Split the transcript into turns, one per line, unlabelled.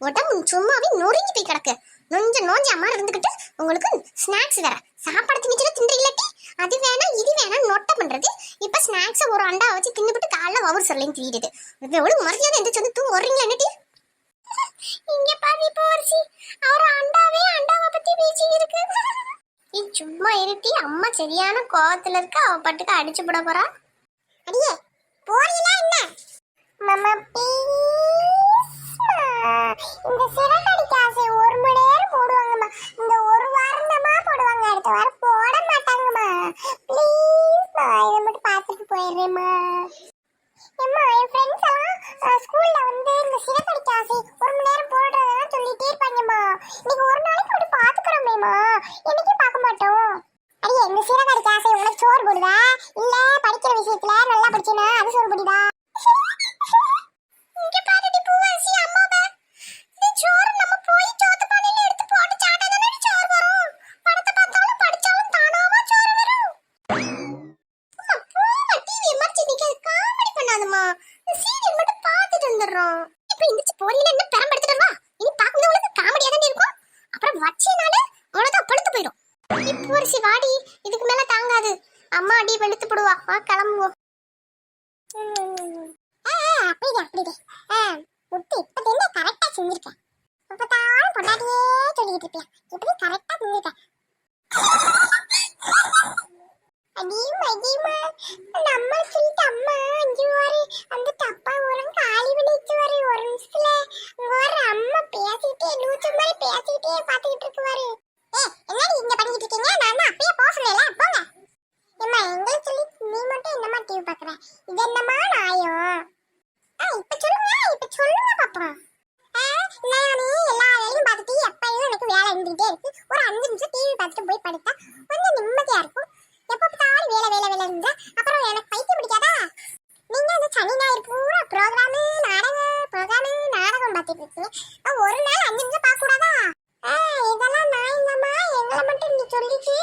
உடம்பு சும்மாவே நொறுங்கி போய் கிடக்கு. நொஞ்ச நோஞ்ச மாதிரி இருந்துக்கிட்டு உங்களுக்கு ஸ்நாக்ஸ் வேற சாப்பாடு திணிச்சுட்டு தின்றிங்களாட்டி அது வேணாம் இது வேணாம் நொட்டை பண்றது. இப்ப ஸ்நாக்ஸை ஒரு அண்டா வச்சு தின்னுபிட்டு காலைல வவுர் சொல்லலையும் திரியுது. எவ்வளவு மரியாதை எந்திரிச்சு வந்து தூங்க வர்றீங்களா என்னட்டி இங்க பாதி போர்ச்சி அவர் அண்டாவே அண்டாவை பத்தி பேசிட்டு இருக்கு நீ சும்மா இருட்டி அம்மா சரியான கோவத்துல இருக்க அவ பாட்டுக்கு அடிச்சு போட போறா. அடியே போறீங்களா என்ன? மாமா ப்ளீஸ் அம்மா என் ஃப்ரெண்ட்ஸ் எல்லாம் ஸ்கூல்ல வந்து இந்த சிறப்படிக்க ஆசை ஒரு மணி நேரம் போடுறதெல்லாம் சொல்லிட்டே இருப்பாங்கம்மா. இன்னைக்கு ஒரு நாளைக்கு அப்படி பாத்துக்கிறோமேம்மா. என்னைக்கு பார்க்க மாட்டோம். அடியே இந்த சிறப்படிக்க ஆசை உனக்கு சோறு போடுதா? இல்ல படிக்கிற விஷயத்துல நல்லா படிச்சேனா? காமெடி சீரியல் மட்டும் பார்த்துட்டு வந்துடுறோம். இப்ப எந்திரிச்சு போறீங்க என்ன பெரம்பு எடுத்துட்டு வா. இனி பார்க்கும்போது உங்களுக்கு காமெடியா தானே இருக்கும். அப்புறம் வச்சேனால அவ்வளவுதான் படுத்து போயிடும். இப்போ ஒரு வாடி, இதுக்கு மேல தாங்காது. அம்மா அடி வெளுத்து போடுவா. வா, கிளம்புவோம். ஆ, ஆ, அப்படிதே, அப்படிதே. ஆ, முத்து, இப்ப என்ன correct ஆ செஞ்சிருக்க. எப்ப பொண்டாட்டியே சொல்லிட்டு இருப்பியா. இப்படி கரெக்டா செஞ்சிருக்கேன் செஞ்சிருக்க. அடியுமா? நம்ம சொல்லிட்டு அம்மா அஞ்சு வாரு. அந்த தப்பா உரம் காலி பண்ணிட்டு வாரு ஒரு நிமிஷத்துல. ஒரு வர அம்மா பேசிட்டே நூற்று மாதிரி பேசிட்டே பாத்துக்கிட்டு இருக்குவாரு. ஏ என்னடி இங்க பண்ணிட்டு இருக்கீங்க? நான் தான் அப்பயே போக போங்க. எங்களை சொல்லி நீ மட்டும் என்னம்மா டிவி பாக்குற இது நாயம்? ஆ இப்ப சொல்லுங்க இப்ப சொல்லுங்க பாப்பா நானே எல்லா ப்ரோக்ராமு நாடகம் ப்ரோக்ராமு நாடகம் பார்த்துட்டு இருக்கீங்க. ஒரு நாள் அஞ்சு நிமிஷம் பார்க்க கூடாதா இதெல்லாம் நான் இல்லம்மா எங்களை மட்டும் நீ சொல்லிட்டு